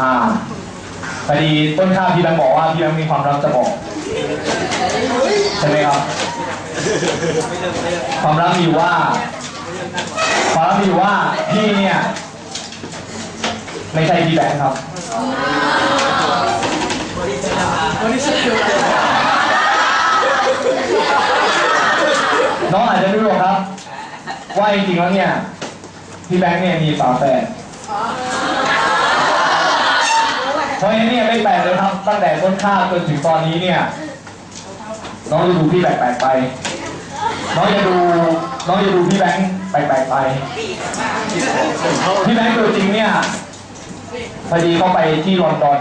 อ่าพอดีต้นข้าวพี่แบงค์บอกว่าพี่แบงค์มีความรักจะบอกใช่ไหมครับ ความรักมีอยู่ว่า ความรักมีอยู่ว่าพี่เนี่ยไม่ใช่พี่แบงค์ครับน้องอาจจะไม่รู้หรอกครับ ว่าจริงๆแล้วเนี่ย พี่แบงค์เนี่ยมีฝาแฝด ราะฉะนั้นเนี่ยไม่แปลกเลยครับตั้งแต่ต้นข้าวจนถึงตอนนี้เนี่ย น้องจะดูพี่แปลกๆไป น้องจะดูน้องจะดูพี่แบงค์แปลกๆไป พี่แบงค์ตัวจริงเนี่ยพอดีเขาไปที่ลอนดอน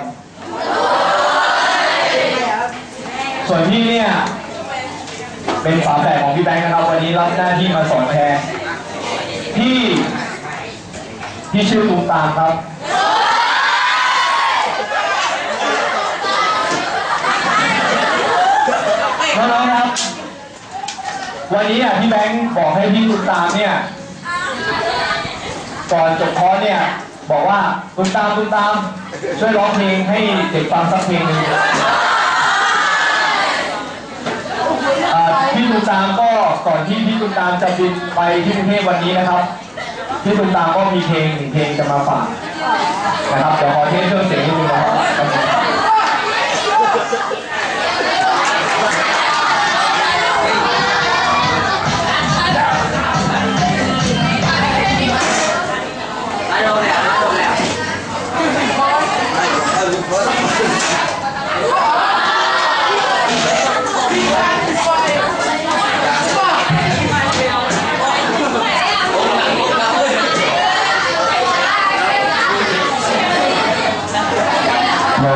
ส่วนพี่เนี่ย เป็นฝาแฝดของพี่แบงค์นะครับ วันนี้รับหน้าที่มาสอนแทนพี่พี่ชื่อตูมตามครับ น้องๆครับ วันนี้อะพี่แบงค์บอกให้พี่ตูมตามเนี่ยก่อนจบคอร์สเนี่ย บอกว่าตูมตามตูมตาม ช่วยร้องเพลงให้เด็กฟังสักเพลงหนึ่งอ่าพี่ตุมตามก็ก่อนที่พี่ตุมตามจะบินไปที่กรุงเทพวันนี้นะครับ พี่ตุมตามก็มีเพลงหนึ่งเพลงจะมาฝากนะครับเดี๋ยวขอเทสเครื่องเสียงนิดนึงนะครับ ฉั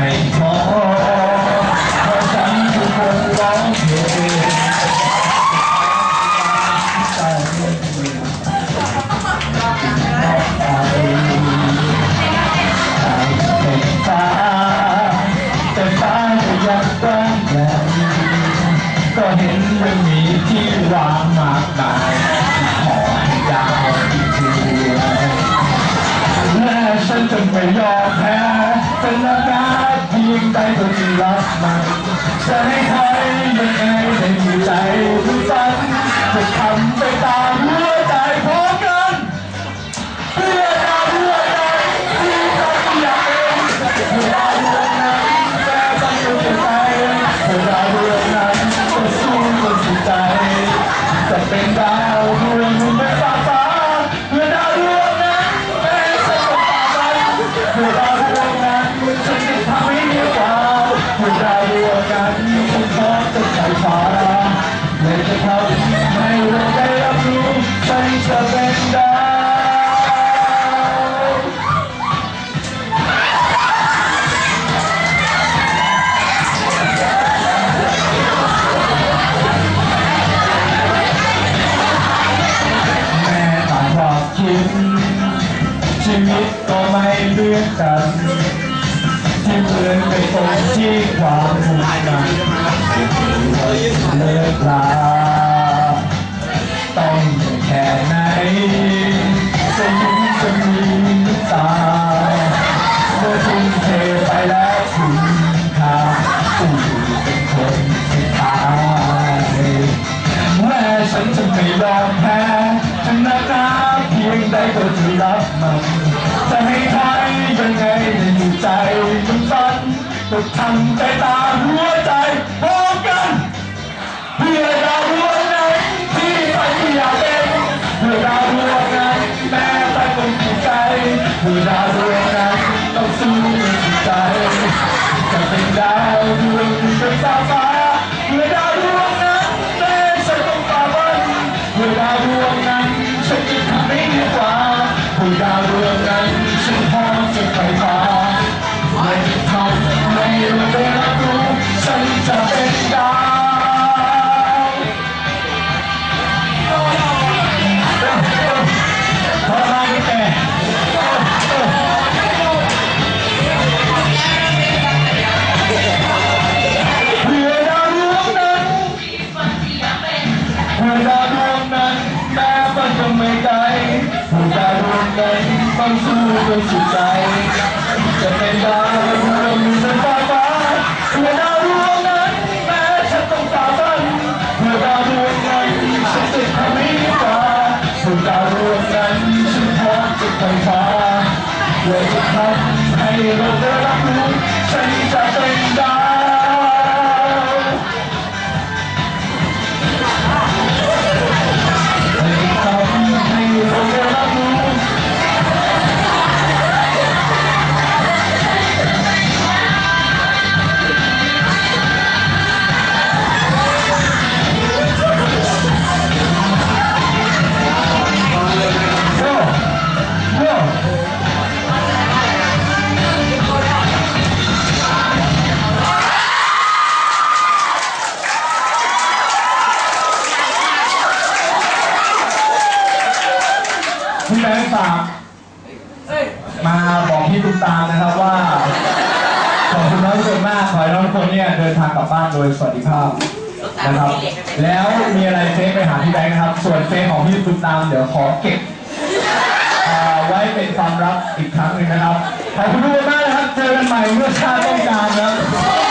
นจะไม่ท้อพราะฉันคือคนร้องเพลงแต่ไม่มีเป็นฟ้าแต่ฟ้าจะยังก้างใหญ่ก็เห็นมันมีที่วางมากมายขอให้ดาวที่เถื่อและฉันจะไม่ยอมแพ้ ใจตัวที่รักมันจะให้ใครยังไงในหัวใจทุกฝันจะทำไกันที่เหมือนไปตรงที่ความมุ่งมั่นเลิกลาต้องแค่ไหนจะยิ้มจะมีน้ำตาเมื่อทุ่มเทไปแล้วคุณค่าผู้เป็นคนสุดท้ายแม้ฉันจะไม่ยอมแพ้ฉันนักหนาเพียงใดก็จะรับมันจะให้ใคร ยังไงในใจมันฝันต้องทำใจตามหัวใจพร้อมกันเพื่อดาวดว สู้ด้วยสุดใจ จะเป็นดาวดวงอยู่บนฟ้าฟ้าเพื่อดาวดวงนั้นแม้ฉันต้องฝ่าฟันเพื่อดาวดวงนั้นฉันติดทำให้ดีกว่าเพื่อดาวดวงนั้นฉันพร้อมจะไปฟ้าเพื่อจะทำให้เราได้รับ พี่แบงค์ฝากมาบอกพี่ตุ๊กตานะครับว่า ขอบคุณน้องทุกคนมากขอให้น้องทุกคนเนี่ยเดินทางกลับบ้านโดยสวัสดิภาพนะครับ แล้วมีอะไรเฟซไปหาพี่แบงค์นะครับ ส่วนเฟซของพี่ตุ๊กตามเดี๋ยวขอเก็บอ่าไว้เป็นความลับอีกครั้งหนึ่งนะครับขอบคุณทุกคนมากนะครับ เจอกันใหม่เมื่อชาติต้องการนะครับ